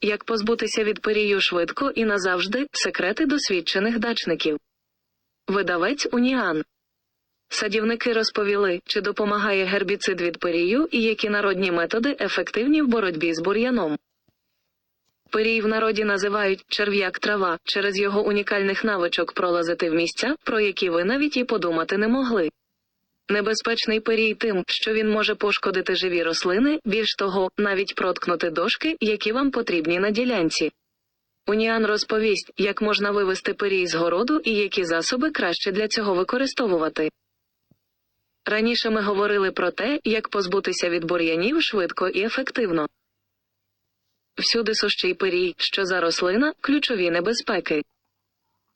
Як позбутися від пирію швидко і назавжди секрети досвідчених дачників. Видавець Уніан. Садівники розповіли, чи допомагає гербіцид від пирію і які народні методи ефективні в боротьбі з бур'яном. Пирій в народі називають черв'як трава через його унікальних навичок пролазити в місця, про які ви навіть і подумати не могли. Небезпечний пирій тим, що він може пошкодити живі рослини, більш того, навіть проткнути дошки, які вам потрібні на ділянці. Уніан розповість, як можна вивести пирій з городу і які засоби краще для цього використовувати. Раніше ми говорили про те, як позбутися від бур'янів швидко і ефективно. Всюди сущий пирій, що за рослина ключові небезпеки.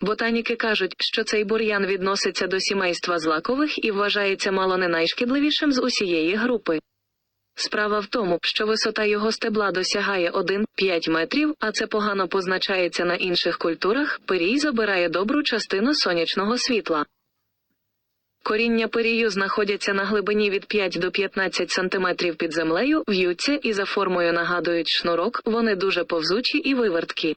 Ботаніки кажуть, що цей бур'ян відноситься до сімейства злакових і вважається мало не найшкідливішим з усієї групи. Справа в тому, що висота його стебла досягає 1-5 метрів, а це погано позначається на інших культурах, пирій забирає добру частину сонячного світла. Коріння пирію знаходяться на глибині від 5 до 15 см під землею, в'ються і за формою нагадують шнурок, вони дуже повзучі і виверткі.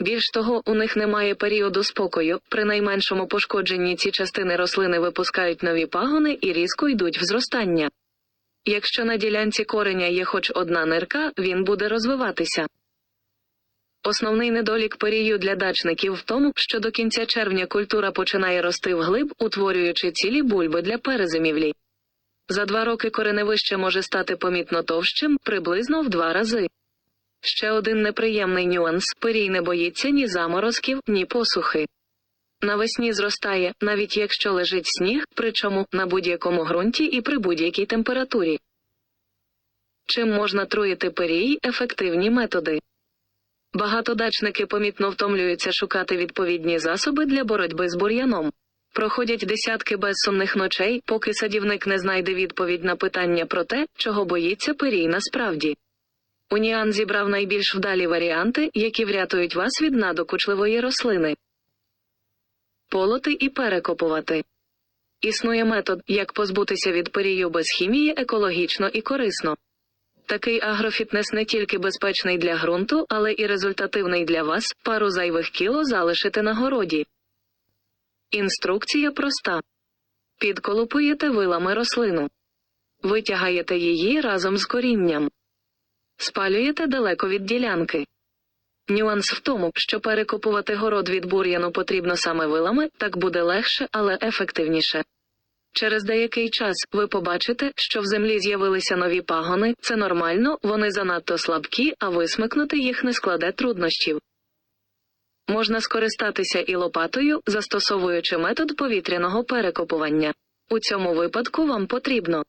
Більш того, у них немає періоду спокою, при найменшому пошкодженні ці частини рослини випускають нові пагони і різко йдуть в зростання. Якщо на ділянці кореня є хоч одна нирка, він буде розвиватися. Основний недолік перію для дачників в тому, що до кінця червня культура починає рости вглиб, утворюючи цілі бульби для перезимівлі. За два роки кореневище може стати помітно товщим, приблизно в два рази. Ще один неприємний нюанс пирій не боїться ні заморозків, ні посухи. Навесні зростає, навіть якщо лежить сніг, причому на будь-якому ґрунті і при будь-якій температурі. Чим можна труїти пирій ефективні методи. Багатодачники помітно втомлюються шукати відповідні засоби для боротьби з бур'яном. Проходять десятки безсонних ночей, поки садівник не знайде відповідь на питання про те, чого боїться пирій насправді. Уніан зібрав найбільш вдалі варіанти, які врятують вас від надокучливої рослини. Полоти і перекопувати. Існує метод, як позбутися від пирію без хімії екологічно і корисно. Такий агрофітнес не тільки безпечний для ґрунту, але і результативний для вас пару зайвих кіло залишити на городі. Інструкція проста. Підколупуєте вилами рослину. Витягаєте її разом з корінням. Спалюєте далеко від ділянки. Нюанс в тому, що перекопувати город від бур'яну потрібно саме вилами, так буде легше, але ефективніше. Через деякий час ви побачите, що в землі з'явилися нові пагони, це нормально, вони занадто слабкі, а висмикнути їх не складе труднощів. Можна скористатися і лопатою, застосовуючи метод повітряного перекопування. У цьому випадку вам потрібно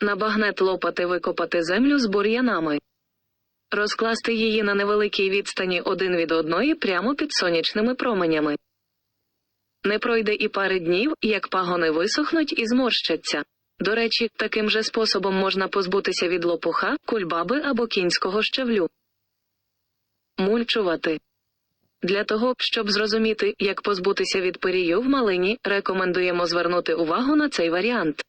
на багнет лопати викопати землю з бур'янами, розкласти її на невеликій відстані один від одної прямо під сонячними променями. Не пройде і пари днів, як пагони висохнуть і зморщаться. До речі, таким же способом можна позбутися від лопуха, кульбаби або кінського щавлю. Мульчувати. Для того, щоб зрозуміти, як позбутися від пирію в малині, рекомендуємо звернути увагу на цей варіант.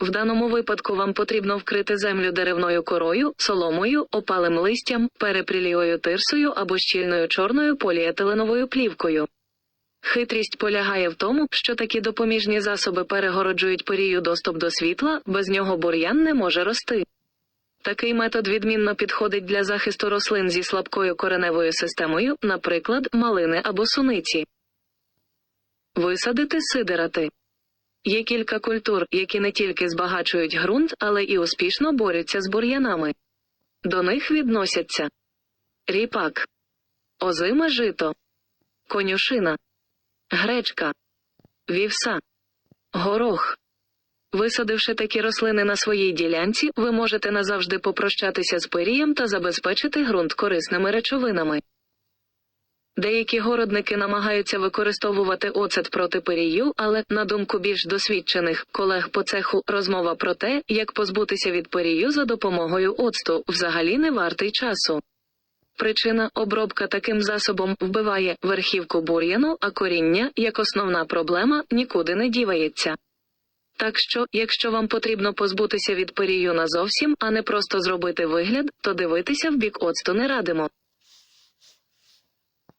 В даному випадку вам потрібно вкрити землю деревною корою, соломою, опалим листям, перепрілією тирсою або щільною чорною поліетиленовою плівкою. Хитрість полягає в тому, що такі допоміжні засоби перегороджують пирію доступ до світла, без нього бур'ян не може рости. Такий метод відмінно підходить для захисту рослин зі слабкою кореневою системою, наприклад, малини або суниці. Висадити сидирати. Є кілька культур, які не тільки збагачують ґрунт, але і успішно борються з бур'янами. До них відносяться ріпак, озиме жито, конюшина, гречка, вівса, горох. Висадивши такі рослини на своїй ділянці, ви можете назавжди попрощатися з пирієм та забезпечити ґрунт корисними речовинами. Деякі городники намагаються використовувати оцет проти пирію, але, на думку більш досвідчених колег по цеху, розмова про те, як позбутися від пирію за допомогою оцту, взагалі не вартий часу. Причина обробка таким засобом вбиває верхівку бур'яну, а коріння, як основна проблема, нікуди не дівається. Так що, якщо вам потрібно позбутися від пирію назовсім, а не просто зробити вигляд, то дивитися в бік оцту не радимо.